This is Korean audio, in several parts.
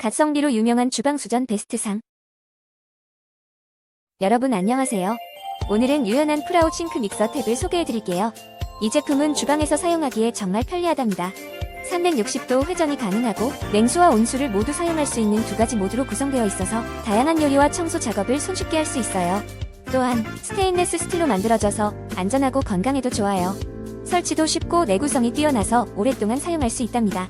갓성비로 유명한 주방수전 베스트상. 여러분 안녕하세요. 오늘은 유연한 프라우 싱크 믹서 탭을 소개해드릴게요. 이 제품은 주방에서 사용하기에 정말 편리하답니다. 360도 회전이 가능하고 냉수와 온수를 모두 사용할 수 있는 두 가지 모드로 구성되어 있어서 다양한 요리와 청소 작업을 손쉽게 할 수 있어요. 또한 스테인레스 스틸로 만들어져서 안전하고 건강에도 좋아요. 설치도 쉽고 내구성이 뛰어나서 오랫동안 사용할 수 있답니다.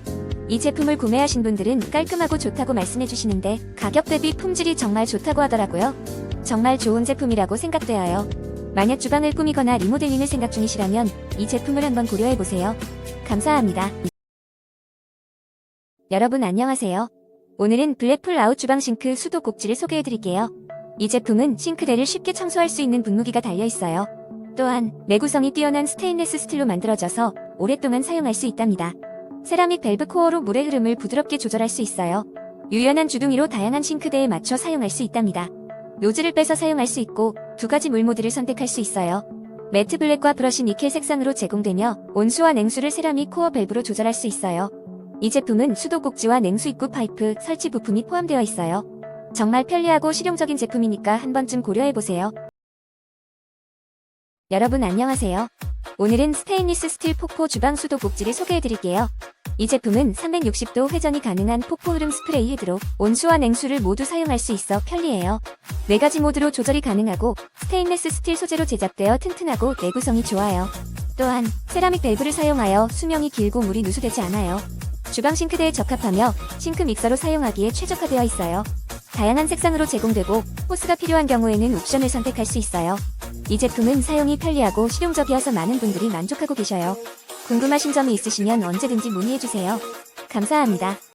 이 제품을 구매하신 분들은 깔끔하고 좋다고 말씀해 주시는데 가격 대비 품질이 정말 좋다고 하더라고요. 정말 좋은 제품이라고 생각되어요. 만약 주방을 꾸미거나 리모델링을 생각 중이시라면 이 제품을 한번 고려해 보세요. 감사합니다. 여러분 안녕하세요. 오늘은 블랙풀 아웃 주방 싱크 수도 꼭지를 소개해 드릴게요. 이 제품은 싱크대를 쉽게 청소할 수 있는 분무기가 달려 있어요. 또한 내구성이 뛰어난 스테인레스 스틸로 만들어져서 오랫동안 사용할 수 있답니다. 세라믹 밸브 코어로 물의 흐름을 부드럽게 조절할 수 있어요. 유연한 주둥이로 다양한 싱크대에 맞춰 사용할 수 있답니다. 노즐을 빼서 사용할 수 있고 두 가지 물 모드를 선택할 수 있어요. 매트 블랙과 브러쉬 니켈 색상으로 제공되며 온수와 냉수를 세라믹 코어 밸브로 조절할 수 있어요. 이 제품은 수도 꼭지와 냉수 입구 파이프 설치 부품이 포함되어 있어요. 정말 편리하고 실용적인 제품이니까 한 번쯤 고려해보세요. 여러분 안녕하세요. 오늘은 스테인리스 스틸 폭포 주방 수도 꼭지를 소개해드릴게요. 이 제품은 360도 회전이 가능한 폭포 흐름 스프레이 헤드로 온수와 냉수를 모두 사용할 수 있어 편리해요. 4가지 모드로 조절이 가능하고 스테인레스 스틸 소재로 제작되어 튼튼하고 내구성이 좋아요. 또한 세라믹 밸브를 사용하여 수명이 길고 물이 누수되지 않아요. 주방 싱크대에 적합하며 싱크 믹서로 사용하기에 최적화되어 있어요. 다양한 색상으로 제공되고 호스가 필요한 경우에는 옵션을 선택할 수 있어요. 이 제품은 사용이 편리하고 실용적이어서 많은 분들이 만족하고 계셔요. 궁금하신 점이 있으시면 언제든지 문의해주세요. 감사합니다.